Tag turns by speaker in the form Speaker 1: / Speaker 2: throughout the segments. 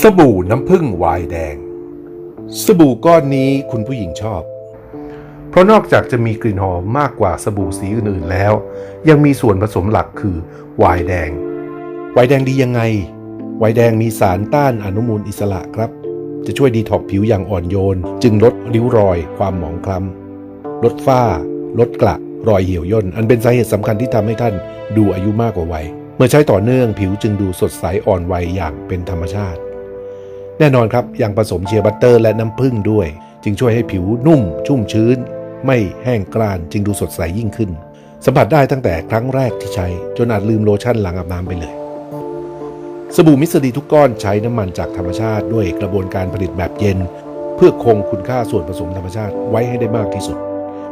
Speaker 1: สบู่น้ำผึ้งวายแดง สบู่ก้อนนี้คุณผู้หญิงชอบ เพราะนอกจากจะมีกลิ่นหอมมากกว่าสบู่สีอื่นๆแล้ว ยังมีส่วนผสมหลักคือวายแดงวายแดงดียังไงวายแดงมีสารต้านอนุมูลอิสระครับ จะช่วยดีท็อกผิวอย่างอ่อนโยน จึงลดริ้วรอย ความหมองคล้ำลดฝ้า ลดกระรอยเหี่ยวย่น อันเป็นสาเหตุสำคัญที่ทำให้ท่านดูอายุมากกว่าวัย เมื่อใช้ต่อเนื่องผิวจึงดูสดใสอ่อนวัยอย่างเป็นธรรมชาติ แน่นอนครับยังผสมเชียร์บัตเตอร์และน้ำผึ้งด้วย จึงช่วยให้ผิวนุ่ม ชุ่มชื้น ไม่แห้งกร้านจึงดูสดใสยิ่งขึ้น สัมผัสได้ตั้งแต่ครั้งแรกที่ใช้ จนอาจลืมโลชั่นหลังอาบน้ำไปเลย สบู่มิสดีทุกก้อนใช้น้ำมันจากธรรมชาติด้วยกระบวนการผลิตแบบเย็น เพื่อคงคุณค่าส่วนผสมธรรมชาติไว้ให้ได้มากที่สุด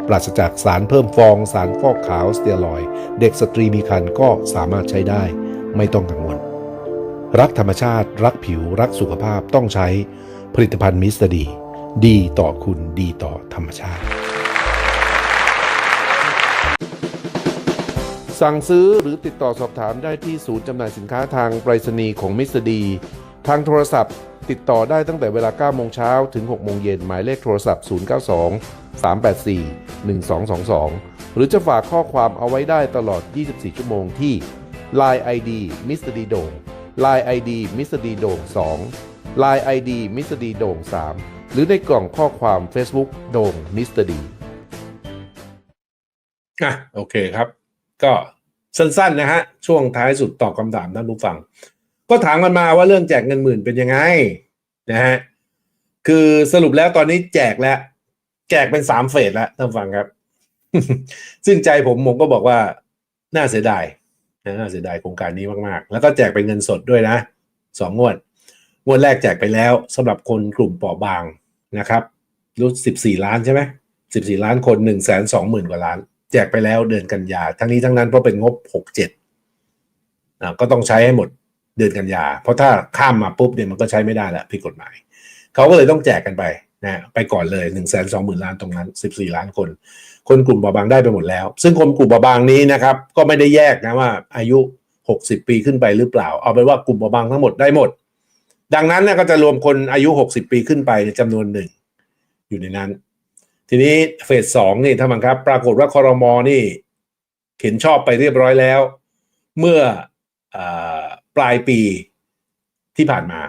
Speaker 1: ปราศจากสารเพิ่มฟองสารฟอกขาวสเตียรอยด์เด็กสตรีมีครรภ์ก็สามารถใช้ได้ ไม่ต้องกังวล รักธรรมชาติ รักผิว รักสุขภาพต้องใช้ผลิตภัณฑ์มิสตดี ดีต่อคุณดีต่อธรรมชาติ สั่งซื้อหรือติดต่อสอบถามได้ที่ศูนย์จำหน่ายสินค้าทางไปรษณีย์ของมิสดี ทางโทรศัพท์ติดต่อได้ตั้งแต่เวลา 9 โมงเช้าถึง 6 โมงเย็น หมายเลขโทรศัพท์ 092 384 1222 หรือจะฝากข้อความเอาไว้ได้ตลอด 24 ชั่วโมงที่ Line ID มิสเตอร์ดีโด Line ID มิสเตอร์ดีโด่ง2 Line ID มิสเตอร์ดีโด่ง3 หรือในกล่องข้อความ Facebook โด่งมิสเตอร์ดี
Speaker 2: อะโอเคครับ ก็สั้นๆนะฮะ ช่วงท้ายสุดตอบคำถามท่านผู้ฟัง ก็ถามกันมาว่าเรื่องแจกเงินหมื่นเป็นยังไงนะฮะคือสรุปแล้วตอนนี้แจกแล้ว แจกเป็นสามเฟสแล้วท่านฟังครับ ซึ่งใจผมผมก็บอกว่าน่าเสียดาย นะน่าเสียดายโครงการนี้มากๆ แล้วก็แจกเป็นเงินสดด้วยนะสองงวด งวดแรกแจกไปแล้วสำหรับคนกลุ่มเปราะบางนะครับรู้สิบสี่ล้านใช่ไหมสิบสี่ล้านคนหนึ่งแสนสองหมื่นกว่าล้าน แจกไปแล้วเดือนกันยา ทั้งนี้ทั้งนั้นเพราะเป็นงบหกเจ็ดก็ต้องใช้ให้หมดเดือนกันยา เพราะถ้าข้ามมาปุ๊บเนี่ยมันก็ใช้ไม่ได้ล้วผิดกฎหมาย เขาก็เลยต้องแจกกันไป นะไปก่อนเลยหนึ่งแสนสองหมื่นล้านตรงนั้นสิบสี่ล้านคน คนกลุ่มเบาบางได้ไปหมดแล้ว ซึ่งคนกลุ่มเบาบางนี้นะครับก็ไม่ได้แยกนะว่าอายุหกสิบปีขึ้นไปหรือเปล่า เอาเป็นว่ากลุ่มเบาบางทั้งหมดได้หมด ดังนั้นเนี่ยก็จะรวมคนอายุหกสิบปีขึ้นไปในจำนวนหนึ่งอยู่ในนั้น ทีนี้เฟสสองนี่ท่านผู้ชมครับ ปรากฏว่าคอรมอนี่เห็นชอบไปเรียบร้อยแล้ว เมื่ออปลายปีที่ผ่านมา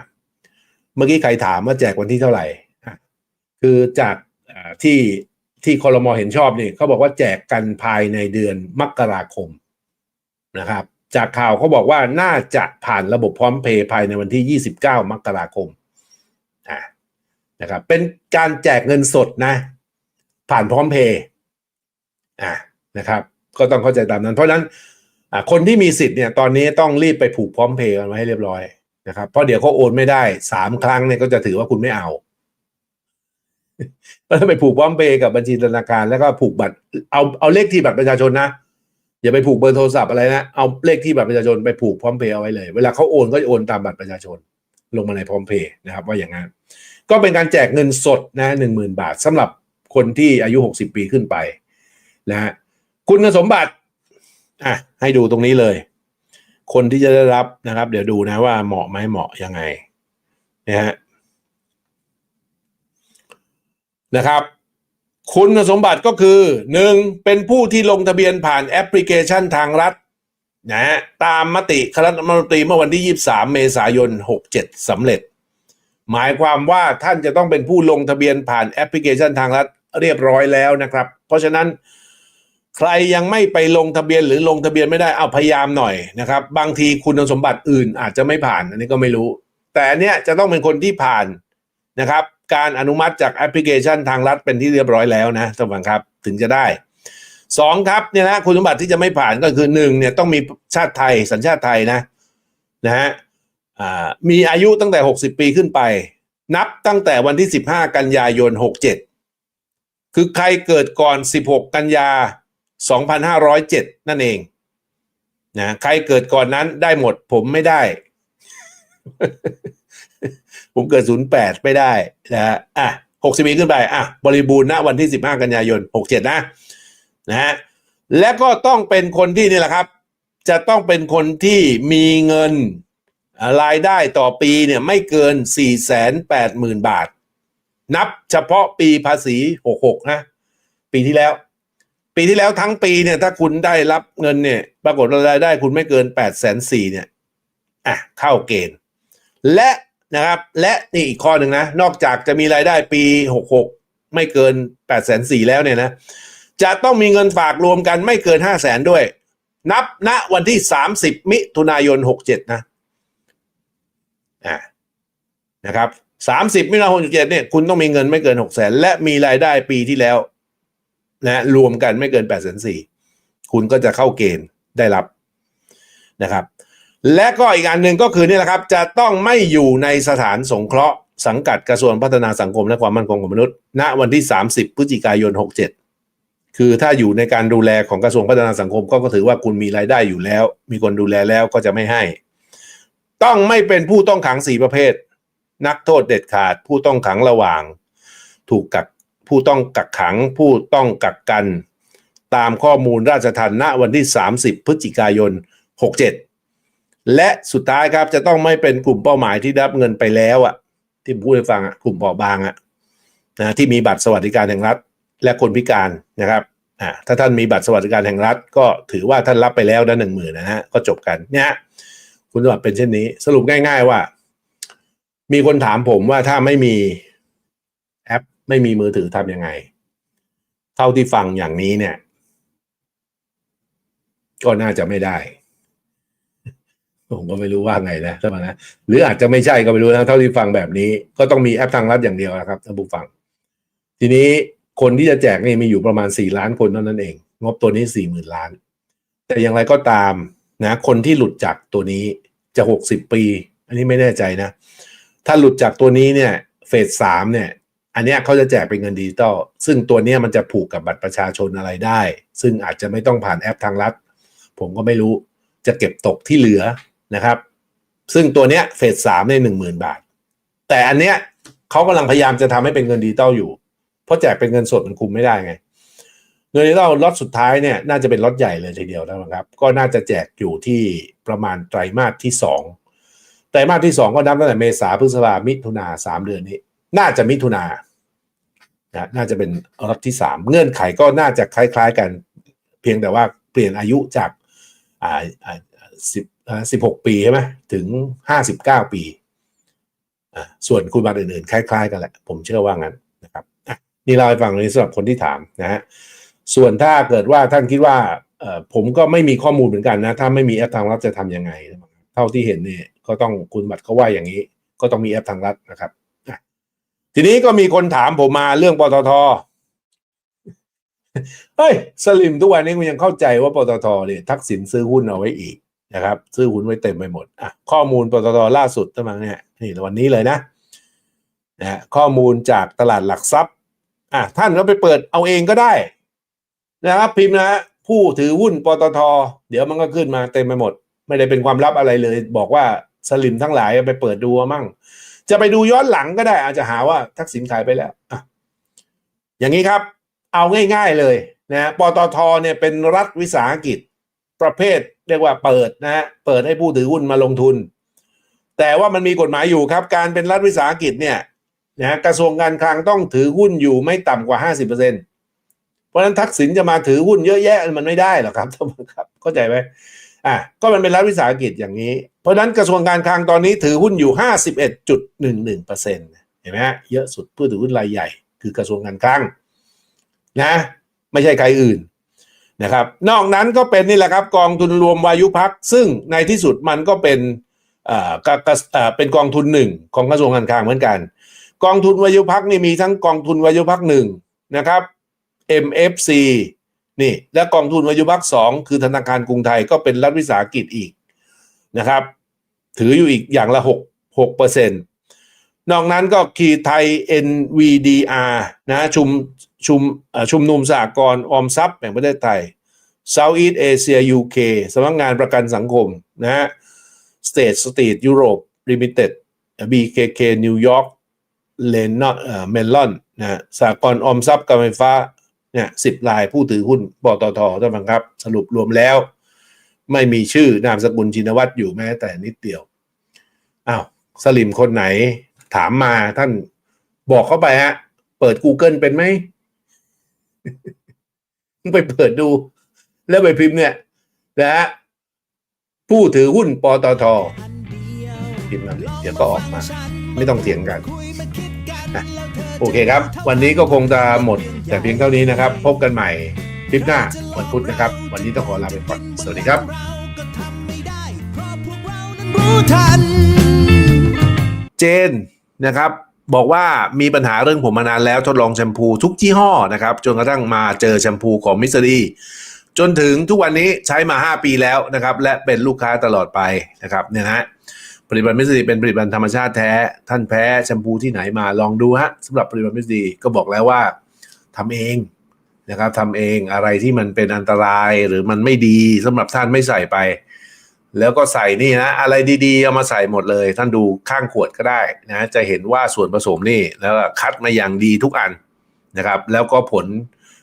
Speaker 2: เมื่อกี้ใครถามว่าแจกวันที่เท่าไหร่ คือจากที่ที่คอรมอเห็นชอบนี่เขาบอกว่าแจกกันภายในเดือนมกราคมนะครับ จากข่าวเขาบอกว่าน่าจะผ่านระบบพร้อมเพย์ภายในวันที่ 29 มกราคมอ่านะครับเป็นการแจกเงินสดนะ ผ่านพร้อมเพย์อ่านะครับ ก็ต้องเข้าใจตามนั้น เพราะฉะนั้นคนที่มีสิทธิ์เนี่ยตอนนี้ต้องรีบไปผูกพร้อมเพย์กันไว้ให้เรียบร้อยนะครับเพราะเดี๋ยวเขาโอนไม่ได้สามครั้งเนี่ยก็จะถือว่าคุณไม่เอา ก็ต้องไปผูกพร้อมเพย์กับบัญชีธนาคารแล้วก็ผูกบัตรเอาเอาเลขที่บัตรประชาชนนะอย่าไปผูกเบอร์โทรศัพท์อะไรนะเอาเลขที่บัตรประชาชนไปผูกพร้อมเพย์เอาไว้เลย เวลาเขาโอนก็จะโอนตามบัตรประชาชน ลงมาในพร้อมเพย์นะครับ ว่าอย่างนั้นก็เป็นการแจกเงินสดนะหนึ่งหมื่นบาทสำหรับคนที่อายุหกสิบปีขึ้นไปนะฮะคุณสมบัติอะให้ดูตรงนี้เลย คนที่จะได้รับนะครับ เดี๋ยวดูนะว่าเหมาะไหมเหมาะยังไงนะฮะ นะครับ คุณสมบัติก็คือหนึ่งเป็นผู้ที่ลงทะเบียนผ่านแอปพลิเคชันทางรัฐนะฮะตามมติคณะรัฐมนตรีเมื่อวันที่ 23 เมษายน 67สำเร็จ หมายความว่าท่านจะต้องเป็นผู้ลงทะเบียนผ่านแอปพลิเคชันทางรัฐเรียบร้อยแล้วนะครับ เพราะฉะนั้นใครยังไม่ไปลงทะเบียนหรือลงทะเบียนไม่ได้เอาพยายามหน่อยนะครับ บางทีคุณสมบัติอื่นอาจจะไม่ผ่านอันนี้ก็ไม่รู้ แต่อันเนี้ยจะต้องเป็นคนที่ผ่านนะครับ การอนุมัติจากแอปพลิเคชันทางรัฐเป็นที่เรียบร้อยแล้วนะท่านผู้ฟังครับถึงจะได้สองครับเนี่ยนะคุณสมบัติที่จะไม่ผ่านก็คือหนึ่งเนี่ยต้องมีชาติไทยสัญชาติไทยนะนะฮะมีอายุตั้งแต่ 60 ปีขึ้นไป นับตั้งแต่วันที่ 15 กันยายน 67 คือใครเกิดก่อน 16 กันยา 2507 นั่นเองนะใครเกิดก่อนนั้นได้หมดผมไม่ได้ ผมเกิด 08 ไม่ได้นะฮะอะ60ปีขึ้นไปอะบริบูรณ์ณวันที่ 15 กันยายน 67 นะนะฮะและก็ต้องเป็นคนที่นี่แหละครับ จะต้องเป็นคนที่มีเงินรายได้ต่อปีเนี่ยไม่เกิน 4 8 0 0 0 0 บาท นับเฉพาะปีภาษี 66 นะ ปีที่แล้ว ปีที่แล้วทั้งปีเนี่ยถ้าคุณได้รับเงินเนี่ยปรากฏรายได้คุณไม่เกิน 8 4 0 0 0เนี่ยอะเข้าเกณฑ์ และ นะครับ และนี่อีกข้อหนึ่งนะ นอกจากจะมีรายได้ปี 66 ไม่เกิน8 4 0 0 0แล้วเนี่ยนะ จะต้องมีเงินฝากรวมกันไม่เกิน 5 0 0 0 0 0ด้วย นับณวันที่ 30 มิถุนายน 67 นะอ่านะครับ30 มิถุนายน 67 เนี่ยคุณต้องมีเงินไม่เกิน 6 0 0 0 0และมีรายได้ปีที่แล้วนะรวมกันไม่เกิน8 4 0 0 0คุณก็จะเข้าเกณฑ์ได้รับนะครับ และก็อีกอันหนึ่งก็คือนี่แหละครับ จะต้องไม่อยู่ในสถานสงเคราะห์สังกัดกระทรวงพัฒนาสังคมและความมั่นคงของมนุษย์ ณ วันที่ 30 พฤศจิกายน 67 คือถ้าอยู่ในการดูแลของกระทรวงพัฒนาสังคมก็ถือว่าคุณมีรายได้อยู่แล้ว มีคนดูแลแล้วก็จะไม่ให้ ต้องไม่เป็นผู้ต้องขังสี่ประเภท นักโทษเด็ดขาด ผู้ต้องขังระหว่าง ถูกกักผู้ต้องกักขัง ผู้ต้องกักกัน ตามข้อมูลราชทัณฑ์ณวันที่ 30 พฤศจิกายน 67 และสุดท้ายครับจะต้องไม่เป็นกลุ่มเป้าหมายที่รับเงินไปแล้วอะที่ผมพูดให้ฟังอะกลุ่มเปราะบางอะนะที่มีบัตรสวัสดิการแห่งรัฐ และคนพิการนะครับอ่าถ้าท่านมีบัตรสวัสดิการแห่งรัฐ ก็ถือว่าท่านรับไปแล้วนะหนึ่งหมื่นนะฮะก็จบกันเนี่ยคุณสมบัติเป็นเช่นนี้ สรุปง่าย ๆว่า มีคนถามผมว่าถ้าไม่มีแอปไม่มีมือถือทำยังไง เท่าที่ฟังอย่างนี้เนี่ย ก็น่าจะไม่ได้ ผมก็ไม่รู้ว่าไงนะท่านนะหรืออาจจะไม่ใช่ก็ไม่รู้นะเท่าที่ฟังแบบนี้ ก็ต้องมีแอปทางรัฐอย่างเดียวนะครับท่านผู้ฟัง ทีนี้คนที่จะแจกนี่มีอยู่ประมาณสี่ล้านคนเท่านั้นเอง งบตัวนี้สี่หมื่นล้าน แต่อย่างไรก็ตามนะ คนที่หลุดจากตัวนี้จะหกสิบปี อันนี้ไม่แน่ใจนะ ถ้าหลุดจากตัวนี้เนี่ยเฟสสามเนี่ย อันนี้เขาจะแจกเป็นเงินดิจิตอลซึ่งตัวนี้มันจะผูกกับบัตรประชาชนอะไรได้ ซึ่งอาจจะไม่ต้องผ่านแอปทางรัฐผมก็ไม่รู้จะเก็บตกที่เหลือ นะครับ ซึ่งตัวเนี้ยเฟสสามในหนึ่งหมื่นบาท แต่อันเนี้ยเขากำลังพยายามจะทำให้เป็นเงินดิจิตอลอยู่ เพราะแจกเป็นเงินสดมันคุมไม่ได้ไง เงินดิจิตอลล็อตสุดท้ายเนี่ยน่าจะเป็นล็อตใหญ่เลยทีเดียวนะครับ ก็น่าจะแจกอยู่ที่ประมาณไตรมาสที่สองไตรมาสที่สองก็นับตั้งแต่เมษาพฤษภามิถุนาสามเดือนนี้ น่าจะมิถุนานะน่าจะเป็นล็อตที่สามเงื่อนไขก็น่าจะคล้าย ๆ กัน เพียงแต่ว่าเปลี่ยนอายุจากอ่า สิบสิบหกปีใช่ไหมถึงห้าสิบเก้าปีอ่าส่วนคุณบัตรอื่นๆ คล้าย ๆ กันแหละ ผมเชื่อว่างั้นนะครับนี่เราให้ฟังในสำหรับคนที่ถามนะฮะส่วนถ้าเกิดว่าท่านคิดว่าเอ่อผมก็ไม่มีข้อมูลเหมือนกันนะ ถ้าไม่มีแอปทางรัฐจะทำยังไง เท่าที่เห็นเนี่ยก็ต้องคุณบัตรเขาว่าอย่างนี้ ก็ต้องมีแอปทางรัฐนะครับทีนี้ก็มีคนถามผมมาเรื่องปตทเฮ้ย สลิมทุกวันนี้กูยังเข้าใจว่าปตทเนี่ยทักษิณซื้อหุ้นเอาไว้อีก นะครับซื้อหุ้นไว้เต็มไปหมดอะข้อมูลปตทล่าสุดตั้งเนี่ยนี่วันนี้เลยนะนะข้อมูลจากตลาดหลักทรัพย์อะท่านก็ไปเปิดเอาเองก็ได้ นะครับพิมพ์นะฮะผู้ถือหุ้นปตท เดี๋ยวมันก็ขึ้นมาเต็มไปหมด ไม่ได้เป็นความลับอะไรเลย บอกว่าสลิมทั้งหลายไปเปิดดูมั่ง จะไปดูย้อนหลังก็ได้ อาจจะหาว่าทักษิณขายไปแล้วอะอย่างนี้ครับ เอาง่าย ๆเลยนะปตทเนี่ยเป็นรัฐวิสาหกิจประเภท เรียกว่าเปิดนะฮะเปิดให้ผู้ถือหุ้นมาลงทุน แต่ว่ามันมีกฎหมายอยู่ครับ การเป็นรัฐวิสาหกิจเนี่ยนะกระทรวงการคลังต้องถือหุ้นอยู่ไม่ต่ำกว่าห้าสิบเปอร์เซ็นเพราะฉะนั้นทักษิณจะมาถือหุ้นเยอะแยะมันไม่ได้หรอกครับท่านผู้ชมครับเข้าใจไหมอะก็มันเป็นรัฐวิสาหกิจอย่างนี้ เพราะฉะนั้นกระทรวงการคลังตอนนี้ถือหุ้นอยู่ห้าสิบเอ็ดจุดหนึ่งหนึ่งเปอร์เซ็นต์เห็นไหมฮะเยอะสุดผู้ถือหุ้นรายใหญ่ คือกระทรวงการคลังนะ ไม่ใช่ใครอื่น นะครับ นอกนั้นก็เป็นนี่แหละครับ กองทุนรวมวายุพักซึ่งในที่สุดมันก็เป็นอ่ากกอ่าเป็นกองทุนหนึ่งของกระทรวงการคลังเหมือนกัน กองทุนวายุพักนี่มีทั้งกองทุนวายุพักหนึ่งนะครับ MFC นี่และกองทุนวายุพักสองคือธนาคารกรุงไทยก็เป็นรัฐวิสาหกิจอีกนะครับ ถืออยู่อีกอย่างละหกหกเปอร์เซ็นต์ นอกนั้นก็คีไทย NVDR นะชุมชุมชุมนุมสากลออมทรัพย์แห่งประเทศไทย Southeast Asia UK สำนักงานประกันสังคมนะฮะ State Street Europe Limited BKK New York เลนนเอ่อเมลอนนะสากลออมทรัพย์การไฟฟ้าเนี่ยสิบรายผู้ถือหุ้นปตทท่านผู้ชมครับ สรุปรวมแล้ว ไม่มีชื่อนามสกุลชินวัตรอยู่แม้แต่นิดเดียวอ้าวสลิมคนไหน ถามมาท่านบอกเข้าไปฮะ เปิด Google เป็นไหมไปเปิดดู แล้วไปพิมพ์เนี่ยนะฮะผู้ถือหุ้นปตทพิมพ์นั้นเดี๋ยวก็ออกมา ไม่ต้องเถียงกันโอเคครับ วันนี้ก็คงจะหมด แต่เพียงเท่านี้นะครับ พบกันใหม่คลิปหน้าวันพุธนะครับ วันนี้ต้องขอลาไปก่อนสวัสดีครับเจน นะครับ บอกว่ามีปัญหาเรื่องผมมานานแล้วทดลองแชมพูทุกยี่ห้อนะครับ จนกระทั่งมาเจอแชมพูของมิสดีจนถึงทุกวันนี้ใช้มา 5 ปีแล้วนะครับ และเป็นลูกค้าตลอดไปนะครับเนี่ยนะฮะผลิตภัณฑ์มิสดีเป็นผลิตภัณฑ์ธรรมชาติแท้ ท่านแพ้แชมพูที่ไหนมาลองดูฮะสำหรับผลิตภัณฑ์มิสดีก็บอกแล้วว่าทำเองนะครับทำเองอะไรที่มันเป็นอันตรายหรือมันไม่ดีสำหรับท่านไม่ใส่ไป แล้วก็ใส่นี่นะ อะไรดีๆ เอามาใส่หมดเลย ท่านดูข้างขวดก็ได้นะจะเห็นว่าส่วนผสมนี่แล้วคัดมาอย่างดีทุกอันนะครับ แล้วก็ผล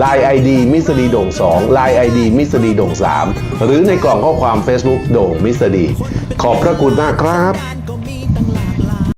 Speaker 3: l i น e ID มิสดีโด่ง2 l i น e ID มิสดีโด่ง3 หรือในกล่องข้อความ Facebook โด่งมิสดีขอบพระคุณมากครับ